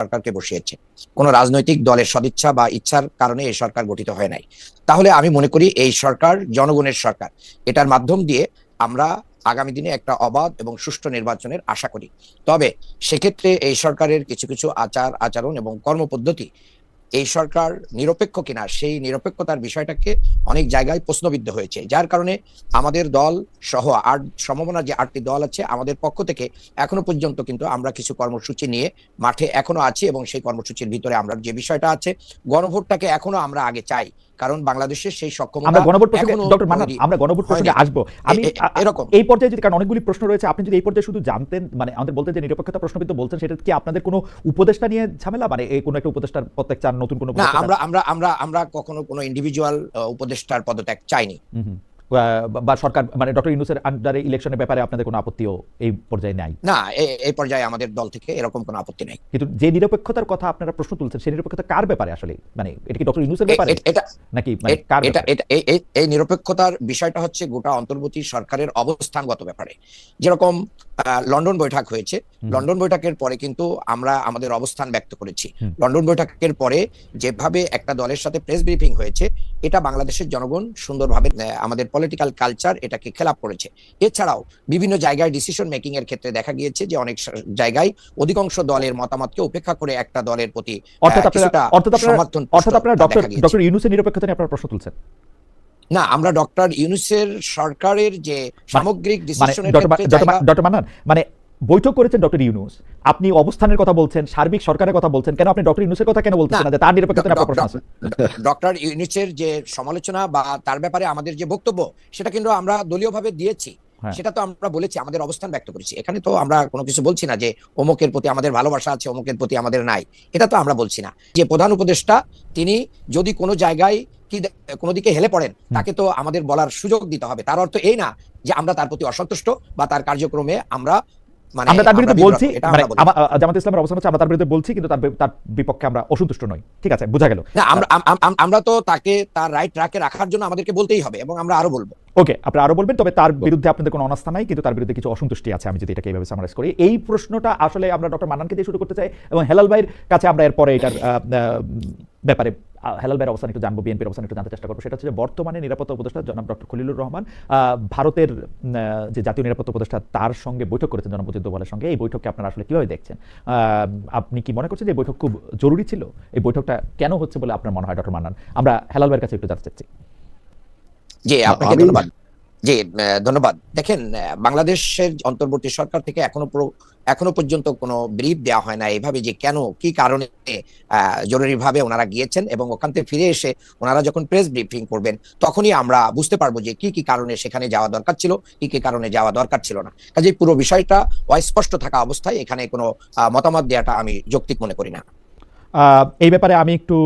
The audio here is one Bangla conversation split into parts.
সরকারকে বসিয়েছে। কোনো রাজনৈতিক দলের সদিচ্ছা বা ইচ্ছার কারণে এই সরকার গঠিত হয় নাই। তাহলে আমি মনে করি এই সরকার জনগণের সরকার। এটার মাধ্যম দিয়ে আমরা আগামী দিনে একটা অবাধ এবং সুষ্ঠু নির্বাচনের আশা করি। তবে সেক্ষেত্রে এই সরকারের কিছু কিছু আচার, আচরণ এবং কর্মপদ্ধতি এই সরকার নিরপেক্ষ কিনা সেই নিরপেক্ষতার বিষয়টাকে অনেক জায়গায় প্রশ্নবিদ্ধ হয়েছে। যার কারণে আমাদের দল সহ আট সম্ভাবনা যে আটটি দল আছে আমাদের পক্ষ থেকে এখনও পর্যন্ত কিন্তু আমরা কিছু কর্মসূচি নিয়ে মাঠে এখনও আছি এবং সেই কর্মসূচির ভিতরে আমরা যে বিষয়টা আছে গণভোটটাকে এখনও আমরা আগে চাই। কারণ বাংলাদেশের সেই সক্ষমতা আমরা গণভোট প্রসঙ্গে ডক্টর মান্নান আমরা গণভোট প্রসঙ্গে। আসব। আমি এরকম। এই পর্যায়ে যদি কারণ অনেকগুলি প্রশ্ন রয়েছে আপনি যদি এই পর্যায়ে শুধু জানতেন মানে আমাদের বলতেন যে নিরপেক্ষতা প্রশ্নবিদ্ধ বলছেন সেটা কি আপনাদের কোনো উপদেষ্টা নিয়ে ঝামেলা? মানে এই কোনো একটা উপদেষ্টার প্রত্যেক চান নতুন কোনো না আমরা আমরা আমরা আমরা কখনো কোনো ইন্ডিভিজুয়াল উপদেষ্টার পদত্যাগ চাইনি। বা সরকার মানে ডক্টর ইউনুসের আন্ডারে ইলেকশনের ব্যাপারে আপনাদের কোনো আপত্তিও এই পর্যায়ে নাই? না এই পর্যায়ে আমাদের দল থেকে এরকম কোনো আপত্তি নেই। কিন্তু যে নিরপেক্ষতার কথা আপনারা প্রশ্ন তুলছেন সেই নিরপেক্ষতা কার ব্যাপারে আসলে? মানে এটা কি ডক্টর ইউনুসের ব্যাপারে? এটা নাকি মানে কার এটা এটা এই- নিরপেক্ষতার বিষয়টা হচ্ছে গোটা অন্তর্বর্তী সরকারের অবস্থানগত ব্যাপারে। যেরকম লন্ডন বৈঠক হয়েছে। লন্ডন বৈঠকের পরে কিন্তু আমরা আমাদের অবস্থান ব্যক্ত করেছি। লন্ডন বৈঠকের পরে যেভাবে একটা দলের সাথে প্রেস ব্রিফিং হয়েছে এটা বাংলাদেশের জনগণ সুন্দরভাবে আমাদের পলিটিক্যাল কালচার এটাকে খেলাপ করেছে। এছাড়াও বিভিন্ন জায়গায় ডিসিশন মেকিং এর ক্ষেত্রে দেখা গিয়েছে যে অনেক জায়গায় অধিকাংশ দলের মতামতকে উপেক্ষা করে একটা দলের প্রতি অর্থাৎ আপনারা কিছুটা অর্থাৎ আপনারা সমর্থন অর্থাৎ আপনারা ডক্টর ডক্টর ইউনুসের নিরপেক্ষতা নিয়ে আপনারা প্রশ্ন তুলছেন? না আমরা ডক্টর ইউনুসের সরকারের যে সামগ্রিক ডিসিশন ডিসিশনের ক্ষেত্রে ডক্টর মান্নান মানে বৈঠক করেছেন ডক্টর ইউনুস। আপনি অবস্থানের কথা বলছেন সার্বিক সরকারের কথা বলছেন কেন আপনি ডক্টর ইউনুসের কথা কেন বলতেছেন না? তার নিরপেক্ষতা নিয়ে আপনার প্রশ্ন আছে। ডক্টর ইউনুসের যে সমালোচনা বা তার ব্যাপারে আমাদের যে বক্তব্য সেটা কিন্তু আমরা দলীয়ভাবে দিয়েছি। হ্যাঁ। সেটা তো আমরা বলেছি আমাদের অবস্থান ব্যক্ত করেছি। এখানে তো আমরা কোনো কিছু বলছি না যে অমুকের প্রতি আমাদের ভালোবাসা আছে অমুকের প্রতি আমাদের নাই। এটা তো আমরা বলছি না। যে প্রধান উপদেষ্টা তিনি যদি কোনো জায়গায় কি কোনো দিকে হেলে পড়েন তাকে তো আমাদের বলার সুযোগ দিতে হবে। তার অর্থ এই না যে আমরা তার প্রতি অসন্তুষ্ট বা তার কার্যক্রমে আমরা আমরা তার বিরুদ্ধে বলছি মানে জামাত ইসলামের অবস্থান হচ্ছে আমরা তার বিরুদ্ধে বলছি কিন্তু তার তার বিপক্ষে আমরা অসন্তুষ্ট নই। ঠিক আছে বোঝা গেল। আমরা আম- আম- আমরা তো তাকে তার রাইট ট্র্যাকে রাখার জন্য আমাদেরকে বলতেই হবে এবং আমরা আরও বলব। ওকে আপনি আরও বলবেন তবে তার বিরুদ্ধে আপনাদের কোনো অনাস্থা নাই কিন্তু তার বিরুদ্ধে কিছু অসন্তুষ্টি আছে আমি যদি এটাকে এইভাবে সামারাইজ করি। এই প্রশ্নটা আসলে আমরা ডক্টর মান্নানকে দিয়ে শুরু করতে চাই এবং হেলাল ভাইয়ের কাছে আমরা এরপরে এটার ব্যাপারে আহ, হেলাল ভাইয়ের অবস্থান একটু জানব বিএনপির অবস্থান একটু জানতে চেষ্টা করব সেটা হচ্ছে যে বর্তমানে নিরাপত্তা উপদেষ্টা জনাব ডক্টর খলিলুর রহমান ভারতের আহ, যে জাতীয় নিরাপত্তা উপদেষ্টা তার সঙ্গে বৈঠক করেছেন জনাব অজিত দোভালের সঙ্গে। এই বৈঠককে আপনারা আসলে কীভাবে দেখছেন? আহ, আপনি কি মনে করছেন যে বৈঠক খুব জরুরি ছিল? এই বৈঠকটা কেন হচ্ছে বলে আপনার মনে হয় ডক্টর মান্নান? আমরা হেলাল ভাইয়ের কাছে একটু জানতে চাচ্ছি। জি আপনাকে ধন্যবাদ। জি ধন্যবাদ। দেখেন বাংলাদেশের অন্তর্বর্তী সরকার থেকে এখনও এখনও পর্যন্ত কোনো ব্রিফ দেওয়া হয় না এভাবে যে কেন, কি কারণে জরুরি ভাবে ওনারা গিয়েছেন এবং ওখান থেকে ফিরে এসে ওনারা যখন প্রেস ব্রিফিং করবেন, তখনই আমরা বুঝতে পারব যে কি কি কারণে সেখানে যাওয়া দরকার ছিল, কি কি কারণে যাওয়া দরকার ছিল না। কাজে পুরো বিষয়টা অস্পষ্ট থাকা অবস্থায় এখানে কোনো মতামত দেওয়াটা আমি যৌক্তিক মনে করি না। এই ব্যাপারে আমি একটু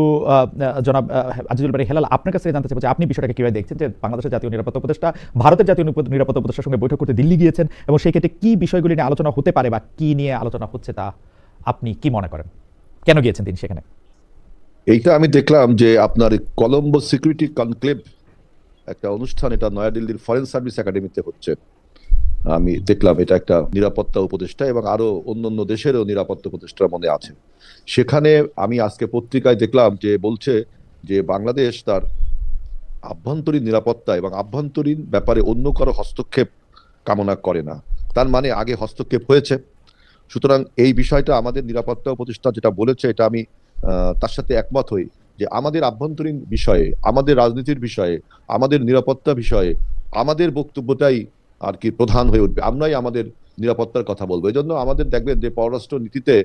জনাব আজিজুল বাড়ি হেলাল আপনার কাছে জানতে চাইব যে আপনি বিষয়টাকে কীভাবে দেখছেন যে বাংলাদেশের জাতীয় নিরাপত্তা উপদেষ্টা, ভারতের জাতীয় নিরাপত্তা উপদেষ্টার সঙ্গে বৈঠক করতে দিল্লি গিয়েছেন এবং সেই ক্ষেত্রে কি বিষয়গুলি নিয়ে আলোচনা হতে পারে বা কী নিয়ে আলোচনা হচ্ছে তা আপনি কি মনে করেন? কেন গিয়েছেন তিনি সেখানে? এইটা আমি দেখলাম যে আপনার কলম্বো সিকিউরিটি কনক্লেভ একটা অনুষ্ঠান, এটা নয়াদিল্লির ফরেন সার্ভিস একাডেমিতে হচ্ছে। আমি দেখলাম এটা একটা নিরাপত্তা উপদেষ্টা এবং আরও অন্য অন্য দেশেরও নিরাপত্তা উপদেষ্টার মনে আছে। সেখানে আমি আজকে পত্রিকায় দেখলাম যে বলছে যে বাংলাদেশ তার আভ্যন্তরীণ নিরাপত্তা এবং আভ্যন্তরীণ ব্যাপারে অন্য কারও হস্তক্ষেপ কামনা করে না। তার মানে আগে হস্তক্ষেপ হয়েছে। সুতরাং এই বিষয়টা আমাদের নিরাপত্তা উপদেষ্টা যেটা বলেছে এটা আমি তার সাথে একমত হই যে আমাদের আভ্যন্তরীণ বিষয়ে, আমাদের রাজনীতির বিষয়ে, আমাদের নিরাপত্তা বিষয়ে, আমাদের বক্তব্যটাই আর কি প্রধান হয়ে উঠবে। আমরাই আমাদের নিরাপত্তার কথা বলব। এই জন্য আমাদের দেখবেন যে পররাষ্ট্র নীতিতে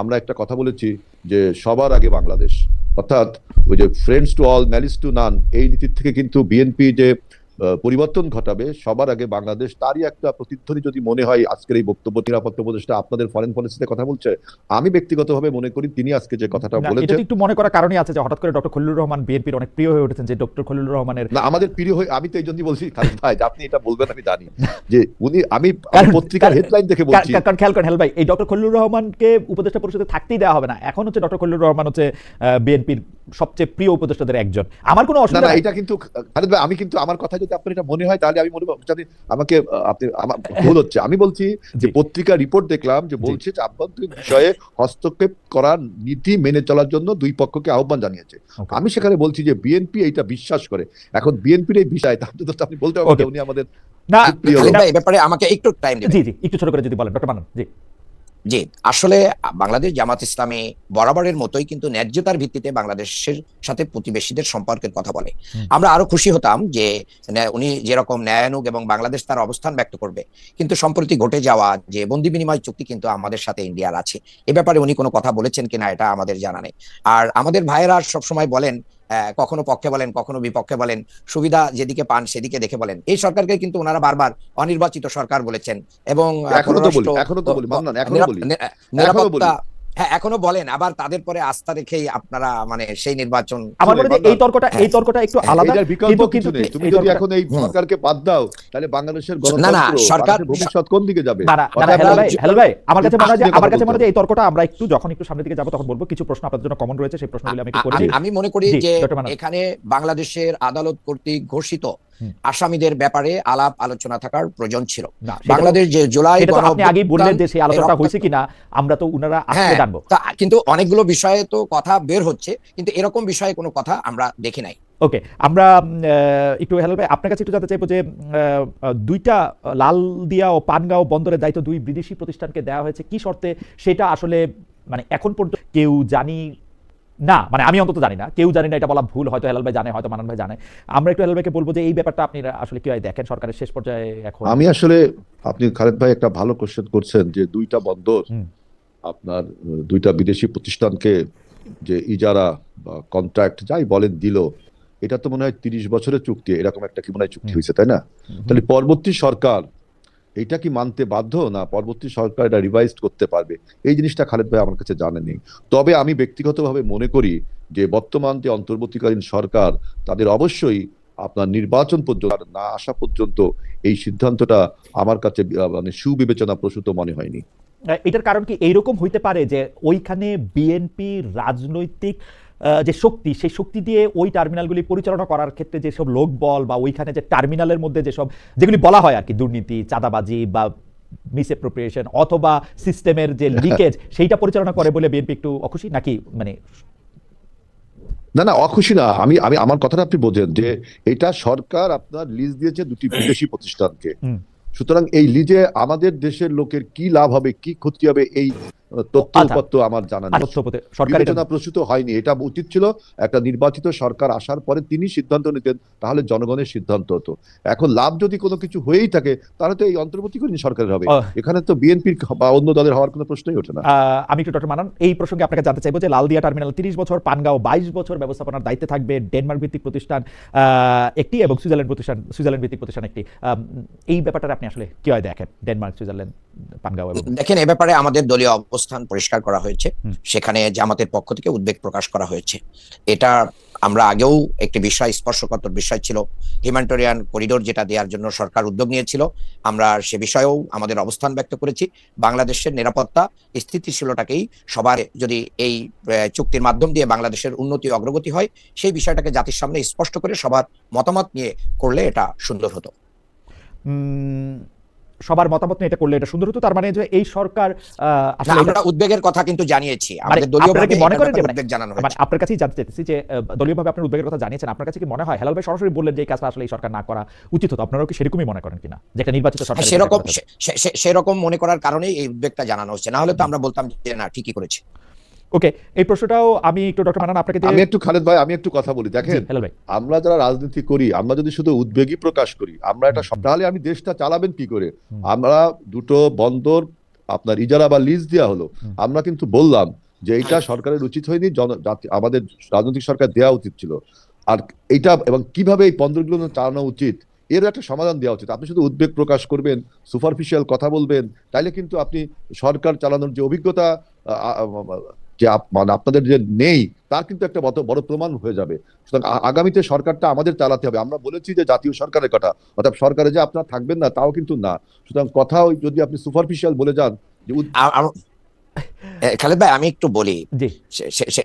আমরা একটা কথা বলেছি যে সবার আগে বাংলাদেশ। অর্থাৎ ওই যে friends to all malice to none এই নীতির থেকে কিন্তু বিএনপি যে পরিবর্তন ঘটাবে সবার আগে বাংলাদেশ তারই একটা প্রতিধ্বনি যদি মনে হয় আজকের এই বক্তব্য নিরাপত্তা উপদেষ্টা আপনাদের ফরেন পলিসিতে কথা বলছে আমি ব্যক্তিগতভাবে মনে করি তিনি আজকে যে কথাটা বলেছেন একটু মনে করার কারণই আছে যে হঠাৎ করে ডক্টর খলিলুর রহমান বিএনপির অনেক প্রিয় হয়ে উঠেছেন যে ডক্টর খলিলুর রহমানের না আমাদের প্রিয় হয়ে আমি তো এই জন্যই বলছি খালিদ ভাই যে আপনি এটা বলবেন আমি জানি। যে উনি আমি কারণ- পত্রিকার হেডলাইন দেখে বলছি। কারণ খেয়াল করেন হেল ভাই এই ডক্টর খলিলুর রহমানকে উপদেষ্টা পরিষদে থাকতেই দেওয়া হবে না। এখন হচ্ছে ডক্টর খলিলুর রহমান হচ্ছে বিএনপির সবচেয়ে প্রিয় উপদেষ্টাদের একজন। আমার কোনো অসুবিধা না এটা কিন্তু খালিদ ভাই আমি কিন্তু আমার কথা যদি আপনার এটা মনে হয় তাহলে আমি মনে যদি আমাকে আপনি আমার ভুল হচ্ছে। আমি বলছি যে পত্রিকা রিপোর্ট দেখলাম যে বলছে যে আভ্যন্তরীণ বিষয়ে হস্তক্ষেপ করার নীতি মেনে চলার জন্য দুই পক্ষকে আহ্বান জানিয়েছে। আমি সেখানে বলছি যে বিএনপি এইটা বিশ্বাস করে। এখন বিএনপির এই বিষয় তাহলে তো আপনি বলতে পারবেন উনি আমাদের না খুব প্রিয় খালিদ লোক। ভাই, এ ব্যাপারে আমাকে একটু টাইম দিবেন। জি জি একটু ছোট করে যদি বলেন ডক্টর মান্নান জি। জি আসলে বাংলাদেশ জামাত ইসলামী বরাবরের মতোই কিন্তু ন্যায্যতার ভিত্তিতে বাংলাদেশের সাথে প্রতিবেশীদের সম্পর্কের কথা বলে। আমরা আরও খুশি হতাম যে উনি যেরকম ন্যায়ানুগ এবং বাংলাদেশ তার অবস্থান ব্যক্ত করবে। কিন্তু সম্প্রতি ঘটে যাওয়া যে বন্দি বিনিময় চুক্তি কিন্তু আমাদের সাথে ইন্ডিয়ার আছে। এ ব্যাপারে উনি কোনো কথা বলেছেন কিনা এটা আমাদের জানা নেই। আর আমাদের ভাইয়েরা সবসময় বলেন কখনো পক্ষে বলেন কখনো বিপক্ষে বলেন সুবিধা যেদিকে পান সেদিকে দেখে বলেন এই সরকারকে কিন্তু ওনারা বারবার অনির্বাচিত সরকার বলেছেন এবং এখনও তো বলি এখনও তো বলি মান্নান এখনও বলি নিরাপত্তা। হ্যাঁ এখনও বলেন আবার তাদের পরে আস্থা রেখেই আপনারা মানে সেই নির্বাচন আমার মনে হয় এই তর্কটা এই তর্কটা একটু আলাদা বিকল্প কিন্তু কিছু কিন্তু তুমি যদি এখন এই সরকারকে বাদ দাও তাহলে বাংলাদেশের গণতন্ত্র না, সরকার- ভবিষ্যৎ কোন দিকে যাবে? না না হেলাল ভাই হেলাল ভাই আমার কাছে মনে হয় আমার কাছে মনে হয় এই তর্কটা আমরা একটু যখন একটু সামনের দিকে যাব তখন বলব কিছু প্রশ্ন আপনাদের জন্য কমন রয়েছে সেই প্রশ্নগুলো আমি একটু করে আমি মনে করি যে এখানে বাংলাদেশের আদালত কর্তৃক ঘোষিত আসামিদের ব্যাপারে আলাপ আলোচনা থাকার প্রয়োজন ছিল। বাংলাদেশ যে জুলাই আপনি আগেই বললেন যে সেই আলোচনাটা হয়েছে কিনা আমরা তো উনারা হ্যাঁ জানব কিন্তু অনেকগুলো বিষয়ে তো কথা বের হচ্ছে কিন্তু এরকম বিষয়ে কোনো কথা আমরা দেখি নাই। ওকে আমরা একটু হেলাল ভাই আপনার কাছে একটু জানতে চাইব যে দুইটা লালদিয়া ও পানগাঁও বন্দরের দায়িত্ব দুই বিদেশি প্রতিষ্ঠানকে দেওয়া হয়েছে কি শর্তে সেটা আসলে মানে এখন পর্যন্ত কেউ জানি না মানে আমি অন্তত জানি না কেউ জানি না এটা বলা ভুল হয়তো হেলাল ভাই জানে হয়তো মানান ভাই জানে। আমরা একটু হেলাল ভাইকে বলব যে এই ব্যাপারটা আপনি আসলে কি হয় দেখেন সরকারের শেষ পর্যায়ে এখন? আমি আসলে আপনি খালেদ ভাই একটা ভালো কোশ্চেন করছেন যে দুইটা বন্দর হুম। আপনার দুইটা বিদেশি প্রতিষ্ঠানকে যে ইজারা বা কন্ট্রাক্ট যাই বলেন দিল এটা তো মনে হয় তিরিশ বছরের চুক্তি এরকম একটা কি মনে হয় চুক্তি হয়েছে তাই না? তাহলে পরবর্তী সরকার এটা কি মানতে বাধ্য না পরবর্তী সরকার এটা রিভাইজ করতে পারবে? এই জিনিসটা খালেদ ভাই আমার কাছে জানেনি তবে আমি ব্যক্তিগতভাবে মনে করি যে বর্তমান যে অন্তর্বর্তীকালীন সরকার তাদের অবশ্যই আপনার নির্বাচন পর্যন্ত না আসা পর্যন্ত এই সিদ্ধান্তটা আমার কাছে মানে সুবিবেচনা প্রসূত মনে হয়নি। এটার কারণ কি? এইরকম হইতে পারে যে ওইখানে বিএনপি রাজনৈতিক যে শক্তি সেই শক্তি দিয়ে ওই টার্মিনালগুলি পরিচালনা করার ক্ষেত্রে যেসব লোকবল বা ওইখানে যে টার্মিনালের মধ্যে যেসব যেগুলি বলা হয় আর কি দুর্নীতি চাঁদাবাজি বা মিসএপ্রোপ্রিয়েশন অথবা সিস্টেমের যে লিকেজ সেইটা পরিচালনা করে বলে বিএনপি একটু অখুশি? নাকি মানে না না অখুশি না। আমি আমি আমার কথাটা আপনি বোঝেন যে এটা সরকার আপনার লিজ দিয়েছে দুটি বিদেশি প্রতিষ্ঠানকে। সুতরাং এই লিজে আমাদের দেশের লোকের কি লাভ হবে কি ক্ষতি হবে এই আহ, তথ্য আচ্ছা। আমার জানা নেই। তথ্যপথে সরকার এটা- বিবেচনা প্রসূত হয়নি এটা উচিত ছিল একটা নির্বাচিত সরকার আসার পরে তিনি সিদ্ধান্ত নিতেন তাহলে জনগণের সিদ্ধান্ত হতো। এখন লাভ যদি কোনো কিছু হয়েই থাকে তাহলে তো এই অন্তর্বর্তীকালীন সরকারের হবে। এখানে তো বিএনপির বা অন্য দলের হওয়ার কোনো প্রশ্নই ওঠে না। আমি একটু ডক্টর মানান এই প্রসঙ্গে আপনাকে জানতে চাইব যে লালদিয়া টার্মিনাল তিরিশ বছর পানগাঁও বাইশ বছর ব্যবস্থাপনার দায়িত্বে থাকবে ডেনমার্ক ভিত্তিক প্রতিষ্ঠান আহ, একটি এবং সুইজারল্যান্ড প্রতিষ্ঠান সুইজারল্যান্ড ভিত্তিক প্রতিষ্ঠান একটি। এই ব্যাপারটা আপনি আসলে কি হয় দেখেন ডেনমার্ক সুইজারল্যান্ড পানগাঁও দেখেন এ ব্যাপারে আমাদের দলীয় অবস্থান পরিষ্কার করা হয়েছে। সেখানে জামাতের পক্ষ থেকে উদ্বেগ প্রকাশ করা হয়েছে। এটা আমরা আগেও একটি বিষয় স্পর্শকাতর বিষয় ছিল। হিউম্যানিটেরিয়ান করিডোর যেটা দেওয়ার জন্য সরকার উদ্যোগ নিয়েছিল। আমরা সে বিষয়েও আমাদের অবস্থান ব্যক্ত করেছি। বাংলাদেশের নিরাপত্তা স্থিতিশীলতাকেই সবার যদি এই চুক্তির মাধ্যম দিয়ে বাংলাদেশের উন্নতি অগ্রগতি হয় সেই বিষয়টাকে জাতির সামনে স্পষ্ট করে সবার মতামত নিয়ে করলে এটা সুন্দর হতো। সবার মতামত নিয়ে এটা করলে এটা সুন্দর হতো। তার মানে যে এই সরকার আসলে আমরা উদ্বেগের কথা কিন্তু জানিয়েছি। আমাদের দলীয় ভাবে মনে করেন যে মানে- উদ্বেগ জানানো মানে আপনার কাছেই জানতে চাইতেছি যে দলীয় দলীয়ভাবে আপনার উদ্বেগের কথা জানিয়েছেন। আপনার কাছে কি মনে হয়? হেলাল ভাই সরাসরি বললেন যে এই কাজটা আসলে এই সরকার না করা উচিত হতো। আপনারাও কি সেরকমই মনে করেন কিনা? যে একটা নির্বাচিত সরকার হ্যাঁ, সেরকম সেরকম মনে করার কারণেই এই উদ্বেগটা জানানো হচ্ছে। না হলে তো আমরা বলতাম যে না ঠিকই করেছে। ওকে এই প্রশ্নটাও আমি একটু ডক্টর মানান আপনাকে আমি একটু খালেদ ভাই আমি একটু কথা বলি। দেখেন আমরা যারা রাজনীতি করি আমরা যদি শুধু উদ্বেগই প্রকাশ করি আমরা এটা সব- তাহলে আমি দেশটা চালাবেন কি করে? আমরা দুটো বন্দর আপনার ইজারা বা লিজ দেওয়া হলো। আমরা কিন্তু বললাম যে এইটা সরকারের উচিত হয়নি জন আমাদের রাজনৈতিক সরকার দেওয়া উচিত ছিল। আর এটা এবং কীভাবে এই বন্দরগুলো চালানো উচিত এর একটা সমাধান দেওয়া উচিত। আপনি শুধু উদ্বেগ প্রকাশ করবেন সুপারফিশিয়াল কথা বলবেন তাইলে কিন্তু আপনি সরকার চালানোর যে অভিজ্ঞতা যে মানে আপনাদের যে নেই, তার কিন্তু একটা বড় প্রমাণ হয়ে যাবে। সুতরাং আগামীতে সরকারটা আমাদের চালাতে হবে। আমরা বলেছি যে জাতীয় সরকারের কথা, অর্থাৎ সরকারে যে আপনারা থাকবেন না, তাও কিন্তু না। সুতরাং কথা যদি আপনি সুপারফিশিয়াল বলে যান, যে খালেদ ভাই আমি একটু বলি।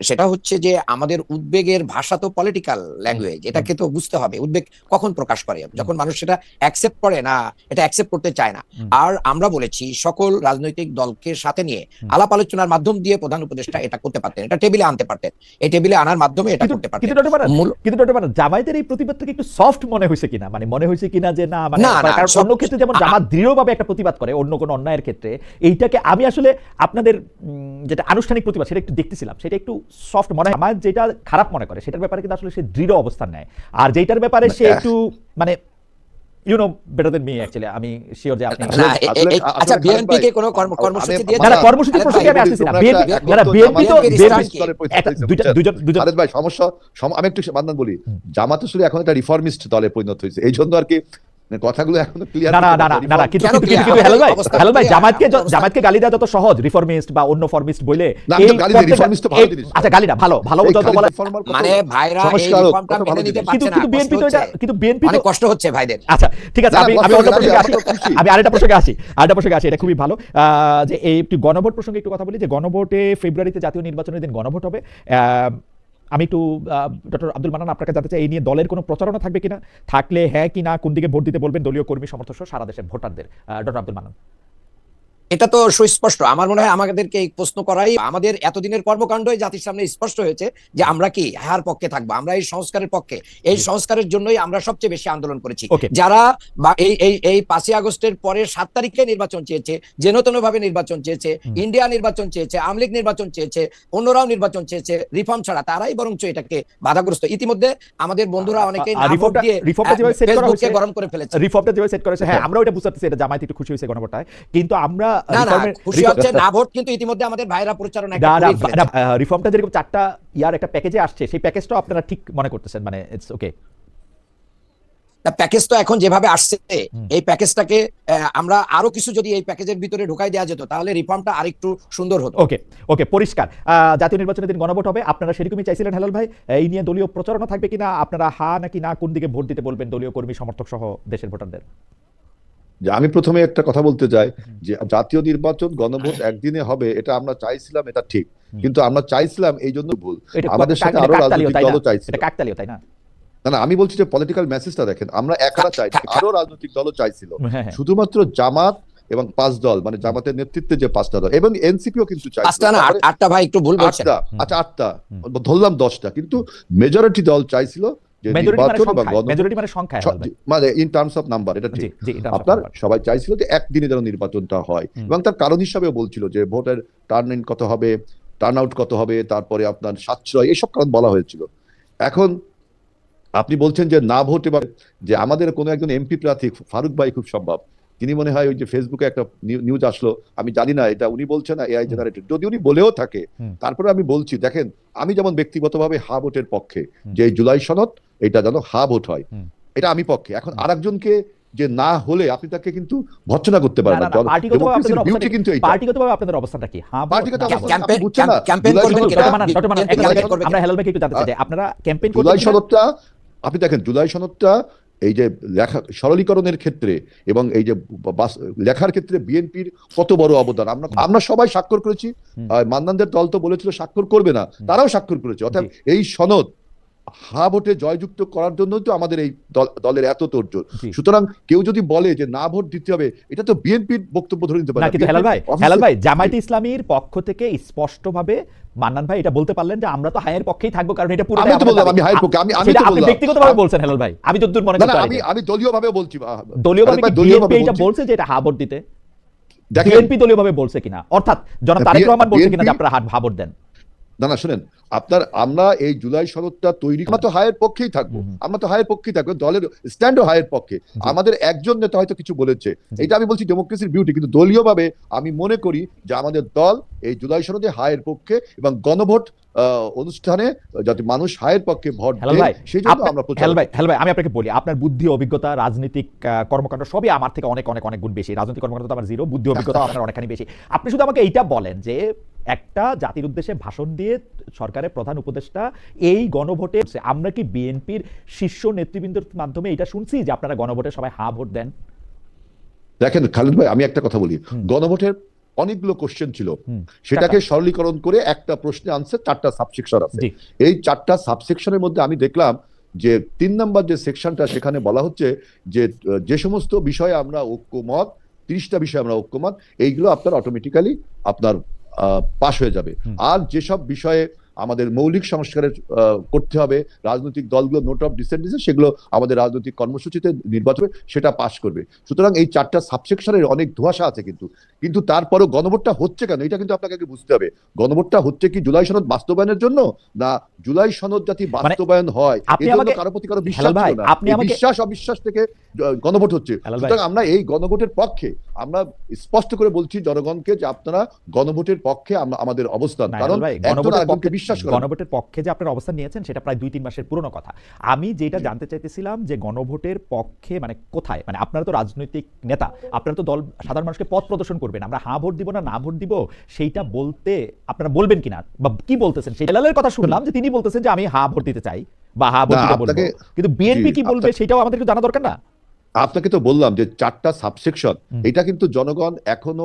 সেটা হচ্ছে যে আমাদের উদ্বেগের ভাষা তো পলিটিক্যাল ল্যাঙ্গুয়েজ এটাকে তো বুঝতে হবে। উদ্বেগ কখন প্রকাশ করে? যখন মানুষ সেটা অ্যাকসেপ্ট করে না এটা অ্যাকসেপ্ট করতে চায় না। আর আমরা বলেছি সকল রাজনৈতিক দলকে সাথে নিয়ে আলাপ আলোচনার মাধ্যম দিয়ে প্রধান উপদেষ্টা এটা করতে পারতেন এটা টেবিলে আনতে পারতেন। এই টেবিলে আনার মাধ্যমে এটা করতে পারতেন। কিন্তু ডক্টর কিন্তু জামায়াতের এই প্রতিবাদটাকে একটু সফট মনে হয়েছে কিনা? মানে মনে হয়েছে কিনা যে না মানে কারণ অন্য ক্ষেত্রে যেমন জামাত দৃঢ়ভাবে একটা প্রতিবাদ করে অন্য কোনো অন্যায়ের ক্ষেত্রে এইটাকে আমি আসলে আপনাদের যেটা আনুষ্ঠানিক প্রতিবাদ সেটা একটু দেখতেছিলাম সেটা একটু সফট মনে হয় আমার যেটা খারাপ মনে করে সেটার ব্যাপারে কিন্তু আসলে সে দৃঢ় অবস্থান নেয়। আর যেটার ব্যাপারে সে একটু মানে you know better than me actually আমি শিওর যে আপনি আচ্ছা বিএনপি কে কোনো কর্মসূচি না, না, প্রসঙ্গে আমি আসতেছি না। বিএনপি না, বিএনপি তো- দুইজন- দুইজন- খালেদ ভাই সমস্যা আমি একটু বান্দান বলি জামাত আসলে এখন একটা রিফর্মিস্ট দলে পরিণত হয়েছে এই জন্য আর কি মানে কথাগুলো এখনও ক্লিয়ার না না না না না না কিন্তু কিন্তু clear? ভাই অবস্থা ভাই জামাতকে জামাতকে গালি দেওয়া যত সহজ রিফর্মিস্ট বা অন্য ফর্মিস্ট বলে তো ভালো জিনিস। আচ্ছা গালিটা ভালো ভালো যত বলা মানে ভাইরা এই রিফর্মটা মেনে নিতে কিন্তু পারছে না কিন্তু কষ্ট বিএনপি তো এটা হচ্ছে। কিন্তু বিএনপি তো কষ্ট হচ্ছে ভাইদের আচ্ছা ঠিক আছে আমি কষ্ট আমি অন্য লাগে, প্রসঙ্গে আমি আসি আমি আরেকটা প্রসঙ্গে আসি আরেকটা প্রসঙ্গে আসি এটা খুবই ভালো আহ, যে এই একটু গণভোট প্রসঙ্গে একটু কথা বলি যে গণভোটে ফেব্রুয়ারিতে জাতীয় নির্বাচনের দিন গণভোট হবে আহ, আমি একটু ডক্টর আব্দুল মানান আপনাকে জানতে চাই, এই নিয়ে দলের কোনো প্রচারণা থাকবে কিনা? থাকলে হ্যাঁ কি না, কোন দিকে ভোট দিতে বলবেন? দলীয় কর্মী সমর্থক সারা দেশের ভোটারদের। ডক্টর আব্দুল মানান এটা তো সুস্পষ্ট। আমার মনে হয় আমাদেরকে এই প্রশ্ন করাই আমাদের এতদিনের কর্মকাণ্ডই জাতির সামনে স্পষ্ট হয়েছে যে আমরা কি হার পক্ষে থাকব আমরা এই সংস্কারের পক্ষে। এই সংস্কারের জন্যই আমরা সবচেয়ে বেশি আন্দোলন করেছি। যারা এই এই এই পাঁচই আগস্টের পরে সাত তারিখে নির্বাচন চেয়েছে যেনতন ভাবে নির্বাচন চেয়েছে ইন্ডিয়া নির্বাচন চেয়েছে আওয়ামী লীগ নির্বাচন চেয়েছে অন্যরাও নির্বাচন চেয়েছে রিফর্ম ছাড়া তারাই বরঞ্চ এটাকে বাধাগ্রস্ত। ইতিমধ্যে আমাদের বন্ধুরা অনেকে হয়েছে- গরম করে ফেলেছে। রিফর্মটা যেভাবে সেট করেছে হ্যাঁ আমরা ওটা বুঝতে পারছি এটা জামায়াত একটু খুশি হয়েছে গণভোটটায়। কিন্তু আমরা খুশি হচ্ছে না ভোট কিন্তু ইতিমধ্যে আমাদের ভাইরা পরিচালনা একটা না না করেই ফেলেছে। না, আহ, রিফর্মটা যেরকম চারটা ইয়ার একটা প্যাকেজে আসছে সেই প্যাকেজটাও আপনারা ঠিক মনে করতেছেন মানে ইটস ওকে প্যাকেজ তো এখন যেভাবে আসছে এই প্যাকেজটাকে আমরা আরও কিছু যদি এই প্যাকেজের ভিতরে ঢুকাই দেওয়া যেত তাহলে রিফর্মটা আরেকটু সুন্দর হতো। ওকে ওকে পরিষ্কার। জাতীয় নির্বাচনের দিন গণভোট হবে আপনারা সেরকমই চাইছিলেন হেলাল ভাই এই নিয়ে দলীয় প্রচারণা থাকবে কিনা আপনারা হা নাকি না কোন দিকে ভোট দিতে বলবেন দলীয় কর্মী সমর্থক সহ দেশের ভোটারদের? যে আমি প্রথমে একটা কথা বলতে চাই যে জাতীয় নির্বাচন গণভোট একদিনে হবে এটা আমরা চাইছিলাম এটা ঠিক। কিন্তু আমরা চাইছিলাম এই জন্য ভুল। আমাদের সাথে আরও রাজনৈতিক? দলও চাইছিল। তাই না? না না আমি বলছি যে পলিটিক্যাল মেসেজটা দেখেন আমরা একারা চাই আরও রাজনৈতিক দলও চাইছিল। হ্যাঁ হ্যাঁ। শুধুমাত্র জামাত এবং পাঁচ দল মানে জামাতের নেতৃত্বে যে পাঁচটা দল এবং এনসিপিও কিন্তু চাইছিল। পাঁচটা না আটটা ভাই একটু ভুল বলছেন। আটটা আচ্ছা আটটা ধরলাম দশটা কিন্তু মেজরিটি দল চাইছিল যে মানে নির্বাচন এবং গণ মানে। মানে ইন টার্মস অফ নাম্বার এটা ঠিক। আপনার সবাই চাইছিল যে একদিনে যেন নির্বাচনটা হয়। এবং তার কারণ হিসাবে বলছিল যে ভোটের টার্ন ইন কত হবে টার্ন আউট কত হবে তারপরে আপনার সাশ্রয় এসব কারণ বলা হয়েছিল। এখন আপনি বলছেন যে না ভোট এবার যে আমাদের কোনো একজন এমপি প্রার্থী ফারুক ভাই খুব সম্ভব তিনি মনে হয় ওই যে ফেসবুকে একটা নিউজ আসলো আমি জানি না এটা উনি বলছেন না এআই জেনারেটেড যদি উনি বলেও থাকে তারপরে আমি বলছি দেখেন আমি যেমন ব্যক্তিগতভাবে হা ভোটের পক্ষে যে জুলাই সনদ এটা যেন হা ভোট হয় এটা আমি পক্ষে। এখন আরেকজনকে যে না হলে আপনি তাকে কিন্তু ভর্সনা করতে পারেন না, বিউটি কিন্তু পার্টিগতভাবে আপনাদের অবস্থানটা কি? হ্যাঁ। ক্যাম্পেইন করবেন আমরা হেলাল একটু জানতে চাই। আপনারা ক্যাম্পেইন জুলাই সনদটা আপনি দেখেন জুলাই সনদটা এই যে লেখা সরলীকরণের ক্ষেত্রে এবং এই যে লেখার ক্ষেত্রে বিএনপির কত বড় অবদান? আমরা আমরা সবাই স্বাক্ষর করেছি। মান্দানদের মান্নানদের দল তো বলেছিল স্বাক্ষর করবে না তারাও স্বাক্ষর করেছে। অর্থাৎ এই সনদ হা ভোটে জয়যুক্ত করার জন্য তো আমাদের এই দলের এত তোড়জোড়। সুতরাং কেউ যদি বলে যে না ভোট দিতে হবে এটা তো বিএনপির বক্তব্য ধরে নিতে পারে। কিন্তু হেলাল ভাই হেলাল ভাই জামায়াতে ইসলামীর পক্ষ থেকে স্পষ্টভাবে মান্নান ভাই এটা বলতে পারলেন যে আমরা তো হায়ের পক্ষেই থাকব কারণ এটা পুরো আমি তো বললাম, আমি হায়ের পক্ষে, আমি- আমি তো বললাম। ব্যক্তিগতভাবে বলছেন হেলাল ভাই। আমি যতদূর মনে করি না আমি আমি দলীয়ভাবে বলছি আহ, দলীয়ভাবে বিএনপি এটা বলছে। যে এটা হা ভোট দিতে বিএনপি দলীয়ভাবে বলছে কিনা? অর্থাৎ জনাব তারেক রহমান বলছে কিনা যে আপনারা হাত হা ভোট দেন? না না শুনেন আপনার আমরা এই জুলাই সনদটা তৈরি আমরা তো হায়ের পক্ষেই থাকব। আমরা তো হায়ের পক্ষেই থাকব দলের স্ট্যান্ডও হায়ের পক্ষে। আমাদের একজন নেতা হয়তো কিছু বলেছে। এটা আমি বলছি ডেমোক্রেসির বিউটি কিন্তু দলীয়ভাবে আমি মনে করি যে আমাদের দল এই জুলাই সনদে হায়ের পক্ষে এবং গণভোট অনুষ্ঠানে যাতে মানুষ হায়ের পক্ষে ভোট দেয় সেই জন্য আমরা হেলাল ভাই আমি আপনাকে বলি আপনার বুদ্ধি অভিজ্ঞতা রাজনৈতিক কর্মকাণ্ড সবই আমার থেকে অনেক অনেক অনেক গুণ বেশি। রাজনৈতিক কর্মকাণ্ড তো আমার জিরো বুদ্ধি অভিজ্ঞতা আপনার অনেকখানি বেশি। আপনি শুধু আমাকে এইটা বলেন যে একটা জাতির উদ্দেশ্যে ভাষণ দিয়ে সরকারের প্রধান উপদেষ্টা এই গণভোটে আমরা কি বিএনপির শীর্ষ নেতৃবৃন্দের মাধ্যমে এটা শুনছি যে আপনারা গণভোটে সবাই হা ভোট দেন? দেখেন খালিদ ভাই আমি একটা কথা বলি। গণভোটের অনেকগুলো কোশ্চেন ছিল। সেটাকে সরলীকরণ করে একটা প্রশ্নে আনছে চারটা সাবসেকশন আছে। এই চারটা সাবসেকশনের মধ্যে আমি দেখলাম যে তিন নম্বর যে সেকশনটা সেখানে বলা হচ্ছে যে যে সমস্ত বিষয়ে আমরা ঐক্যমত তিরিশটা বিষয়ে আমরা ঐক্যমত এইগুলো আপনার অটোমেটিক্যালি আপনার পাশ হয়ে যাবে। আর যেসব বিষয়ে আমাদের মৌলিক সংস্কারের করতে হবে রাজনৈতিক দলগুলো নোট অফ ডিসেন্ট সেগুলো আমাদের রাজনৈতিক কর্মসূচিতে নির্বাচন সেটা পাশ করবে। সুতরাং এই চারটা সাবসেকশনের অনেক ধোঁয়াশা আছে কিন্তু। কিন্তু তারপরও গণভোটটা হচ্ছে কেন? এটা কিন্তু আপনাকে বুঝতে হবে। গণভোটটা হচ্ছে কি জুলাই সনদ বাস্তবায়নের জন্য না জুলাই সনদ যাতে বাস্তবায়ন হয়? মানে আপনি এই জন্য কারও প্রতি কারও বিশ্বাস ছিল না। আপনি বিশ্বাস অবিশ্বাস থেকে গণভোট হচ্ছে। সুতরাং আমরা এই গণভোটের পক্ষে আমরা স্পষ্ট করে বলছি জনগণকে যে আপনারা গণভোটের পক্ষে আমাদের অবস্থান। কারণ হেলাল গণভোটের পক্ষে- বিশ্বাস গণভোটের পক্ষে যে আপনার অবস্থান নিয়েছেন সেটা প্রায় দুই তিন মাসের পুরনো কথা। আমি যেটা জানতে চাইতেছিলাম যে গণভোটের পক্ষে মানে কোথায়? মানে আপনারা তো রাজনৈতিক নেতা আপনারা তো দল সাধারণ মানুষকে পথ প্রদর্শন করবেন। আমরা হ্যাঁ ভোট দিব না না ভোট দিব সেইটা বলতে আপনারা বলবেন কিনা? বা কি বলতেছেন? সেই হেলালের কথা শুনলাম যে তিনি বলতেছেন যে আমি হ্যাঁ ভোট দিতে চাই বা হ্যাঁ ভোট দিতে বলব। কিন্তু বিএনপি কি বলবে সেটাও আমাদের একটু জানা দরকার না? আপনাকে তো বললাম যে চারটা সাবসেকশন এটা কিন্তু জনগণ এখনও